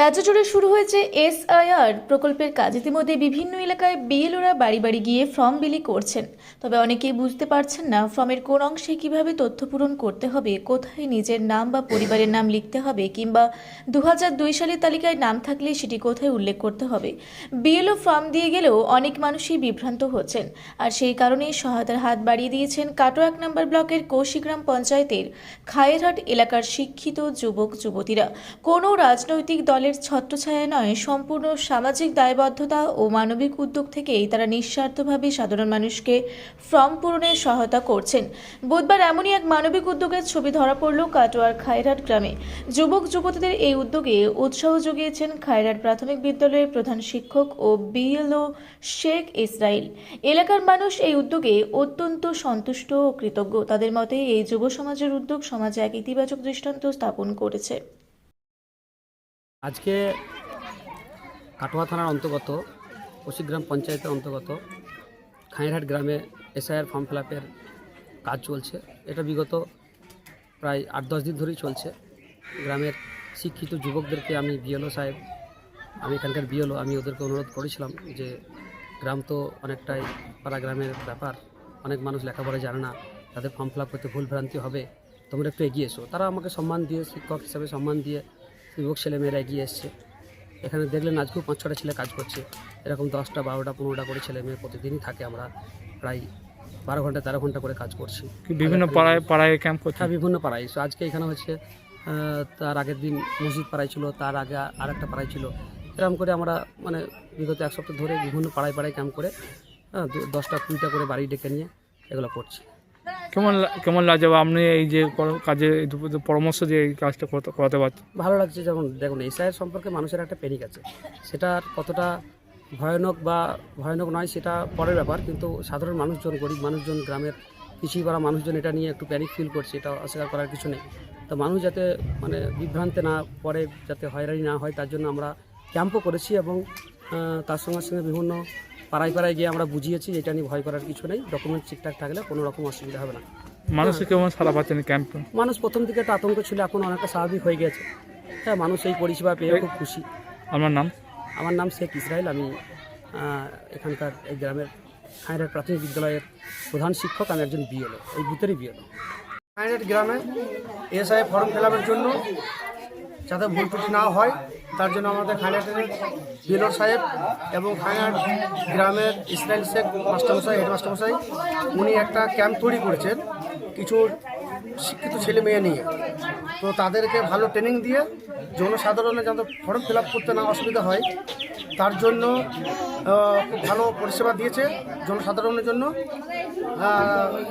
রাজ্য জুড়ে শুরু হয়েছে এসআইআর প্রকল্পের কাজ। ইতিমধ্যে বিভিন্ন এলাকায় বিএলওরা বাড়ি বাড়ি গিয়ে ফর্ম বিলি করছেন। তবে অনেকেই বুঝতে পারছেন না ফর্মের কোন অংশে কীভাবে তথ্য পূরণ করতে হবে, কোথায় নিজের নাম বা পরিবারের নাম লিখতে হবে, কিংবা দু সালের তালিকায় নাম থাকলে সেটি কোথায় উল্লেখ করতে হবে। বিএলও ফর্ম দিয়ে গেলেও অনেক মানুষই বিভ্রান্ত হচ্ছেন। আর সেই কারণেই সহায়তার হাত বাড়িয়ে দিয়েছেন কাটো এক নম্বর ব্লকের কৌশিগ্রাম পঞ্চায়েতের খায়েরহাট এলাকার শিক্ষিত যুবক যুবতীরা কোনো রাজনৈতিক দলের ছত্রছায়া নয়, সম্পূর্ণ সামাজিক দায়বদ্ধতা ও মানবিক উদ্যোগ থেকেই তারা নিঃস্বার্থভাবে সাধারণ মানুষকে ফর্ম পূরণে সহায়তা করছেন। বুধবার এমনই এক মানবিক উদ্যোগের ছবি ধরা পড়ল কাটোয়ার খায়রাট গ্রামে। যুবক, যুবতীদের এই উদ্যোগে উৎসাহ জুগিয়েছেন খায়রাট প্রাথমিক বিদ্যালয়ের প্রধান শিক্ষক ও বিএলও শেখ ইসরাইল। এলাকার মানুষ এই উদ্যোগে অত্যন্ত সন্তুষ্ট ও কৃতজ্ঞ। তাদের মতে, এই যুব সমাজের উদ্যোগ সমাজে এক ইতিবাচক দৃষ্টান্ত স্থাপন করেছে। আজকে কাটোয়া থানার অন্তর্গত কশিগ্রাম পঞ্চায়েতের অন্তর্গত খাঁইরহাট গ্রামে এসআইআর ফর্ম ফিল কাজ চলছে। এটা বিগত প্রায় আট দশ দিন ধরেই চলছে। গ্রামের শিক্ষিত যুবকদেরকে আমি বিএলও সাহেব, আমি এখানকার বিএলও, আমি ওদেরকে অনুরোধ করেছিলাম যে গ্রাম তো অনেকটাই পাড়া গ্রামের ব্যাপার, অনেক মানুষ লেখাপড়া জানে না, তাদের ফর্ম ফিল করতে ভুল ভ্রান্তি হবে, তোমরা একটু এগিয়ে এসো। তারা আমাকে সম্মান দিয়ে, শিক্ষক হিসাবে সম্মান দিয়ে যুবক ছেলেমেয়েরা এগিয়ে এসছে। এখানে দেখলেন আজকেও পাঁচ ছটা ছেলে কাজ করছে। এরকম দশটা বারোটা পনেরোটা করে ছেলে মেয়ে প্রতিদিনই থাকে আমরা। প্রায় বারো ঘণ্টা তেরো ঘণ্টা করে কাজ করছি। বিভিন্ন পাড়ায় পাড়ায় ক্যাম্প করছে? হ্যাঁ বিভিন্ন পাড়ায়। তো আজকে এখানে হচ্ছে তার আগের দিন মসজিদ পাড়ায় ছিল তার আগে আর একটা পাড়ায় ছিল। এরকম করে আমরা মানে বিগত এক সপ্তাহ ধরে বিভিন্ন পাড়ায় পাড়ায় ক্যাম্প করে হ্যাঁ, দশটা কুড়িটা করে বাড়ি ডেকে নিয়ে এগুলো করছি। কেমন কেমন লাগে বা আপনি এই যে কাজে পরামর্শ দিয়ে এই কাজটা করতে- পারছেন ভালো লাগছে যেমন দেখুন এসআইয়ের সম্পর্কে মানুষের একটা প্যানিক আছে। সেটা কতটা ভয়ানক বা ভয়ানক নয়, সেটা পরের ব্যাপার, কিন্তু সাধারণ মানুষজন, গরিব মানুষজন, গ্রামের পিছিয়ে পড়া মানুষজন এটা নিয়ে একটু প্যানিক ফিল করছে, এটা অস্বীকার করার কিছু নেই। তো মানুষ যাতে মানে বিভ্রান্তে না পরে যাতে হয়রানি না হয়, তার জন্য আমরা ক্যাম্পও করেছি এবং তার সঙ্গে সঙ্গে বিভিন্ন পাড়ায় পাড়ায় গিয়ে আমরা বুঝিয়েছি এটা নিয়ে ভয় করার কিছু নেই ডকুমেন্ট ঠিকঠাক থাকলে কোনো রকম অসুবিধা হবে না। মানুষের কেমন সারা পাচ্ছেন ক্যাম্পে মানুষ প্রথম দিকে একটা আতঙ্ক ছিল এখন অনেকটা স্বাভাবিক হয়ে গেছে। হ্যাঁ মানুষ এই পরিষেবা পেয়ে খুব খুশি। আমার নাম? আমার নাম শেখ ইসরাইল আমি এখানকার এই গ্রামের খায়রাট প্রাথমিক বিদ্যালয়ের প্রধান শিক্ষক আমি একজন বিএলও এই বুথেরই বিএলও। কাইনেট গ্রামে এসআই ফর্ম ফিল জন্য যাতে ভুল ত্রুটি না হয় তার জন্য আমাদের খাইনাটের বিলোর সাহেব এবং খাইনাট গ্রামের ইসরায়েল শেখ মাস্টারমশাই, হেডমাস্টারমশাই, উনি একটা ক্যাম্প তৈরি করেছেন কিছু শিক্ষিত ছেলে মেয়ে নিয়ে। তো তাদেরকে ভালো ট্রেনিং দিয়ে জনসাধারণের যাতে ফর্ম ফিল করতে না অসুবিধা হয়, তার জন্য খুব ভালো পরিষেবা দিয়েছে জনসাধারণের জন্য।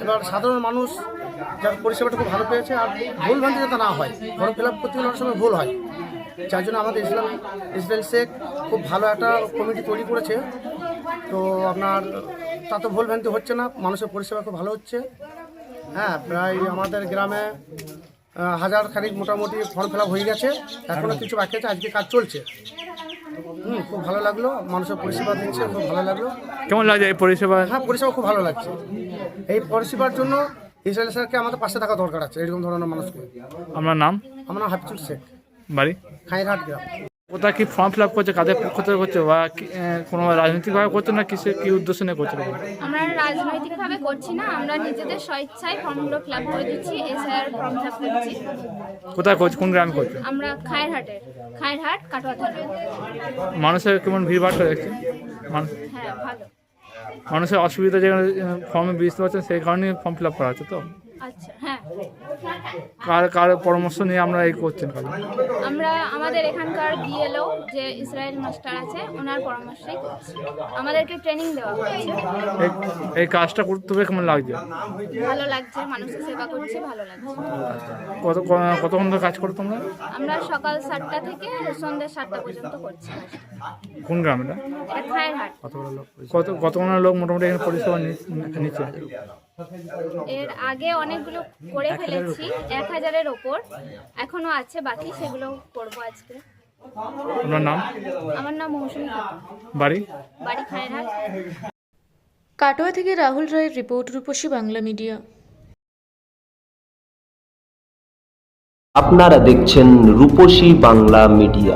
এবার সাধারণ মানুষ যার পরিষেবাটা খুব ভালো পেয়েছে, আর ভুল ভ্রান্তি যাতে না হয়, ফর্ম ফিল আপ করতে গেলে অনেক সময় ভুল হয়। যার জন্য আমাদের ইসলাম ইসরায়েল শেখ খুব ভালো একটা কমিটি তৈরি করেছে। তো আপনার তাতে ভুল ভ্রান্তি হচ্ছে না মানুষের পরিষেবা খুব ভালো হচ্ছে। হ্যাঁ প্রায় আমাদের গ্রামে হাজার খানিক মোটামুটি ফর্ম ফিল হয়ে গেছে। এখনও কিছু বাকি আছে আজকে কাজ চলছে। হুম খুব ভালো লাগল মানুষের পরিষেবা দিচ্ছে খুব ভালো লাগল। কেমন লাগে এই পরিষেবা? হ্যাঁ পরিষেবা খুব ভালো লাগছে। এই পরিষেবার জন্য ইসরায়েল স্যারকে আমাদের পাশে থাকা দরকার আছে এরকম ধরনের মানুষকে। আপনার নাম? আমার নাম হাফিজুল শেখ। বাড়ি? খাইরহাট গ্রাম। ওটা কি ফর্ম ফিল আপ করছে কাদের পক্ষ থেকে করছে বা কোনো রাজনৈতিকভাবে করছে না কিসে কি উদ্দেশ্য নিয়ে করছে? আমরা রাজনৈতিকভাবে করছি না আমরা নিজেদের স্বেচ্ছায় ফর্মগুলো ফিল আপ করে দিচ্ছি এসআইআর ফর্ম ফিল আপ করছি কোথায় করছে কোন গ্রামে করছে? আমরা খায়েরহাট কাটোয়া থানা মানুষের কেমন ভিড়ভাড়টা দেখছে মানুষ হ্যাঁ ভালো। মানুষের অসুবিধা যেখানে ফর্মে বুঝতে পারছেন সেই কারণে ফর্ম ফিল আপ করা আছে তো? আচ্ছা হ্যাঁ। কার কার পরামর্শ নিয়ে আমরা এই করছেন কাজ আমরা আমাদের এখানকার বিএলও যে ইসরায়েল মাস্টার আছে ওনার পরামর্শেই আমাদেরকে ট্রেনিং দেওয়া হয়েছে। এই কাজটা করতে হবে কেমন লাগছে? ভালো লাগছে মানুষের সেবা করছে ভালো লাগছে। কত কতক্ষণ ধরে কাজ করো তোমরা? আমরা সকাল সাতটা থেকে সন্ধ্যে সাতটা পর্যন্ত করছি। কোন কত কতক্ষণ লোক মোটামুটি এখানে পরিষেবা নিচ্ছে? এর আগে অনেকগুলো করে ফেলেছি এক হাজারের ওপর। এখনও আছে বাকি সেগুলো করব আজকে। আপনার নাম? আমার নাম মৌসুমী বাড়ি? বাড়ি খায়রহাট কাটোয়া থেকে রাহুল রায়ের রিপোর্ট রূপসী বাংলা মিডিয়া। আপনারা দেখছেন রূপসী বাংলা মিডিয়া।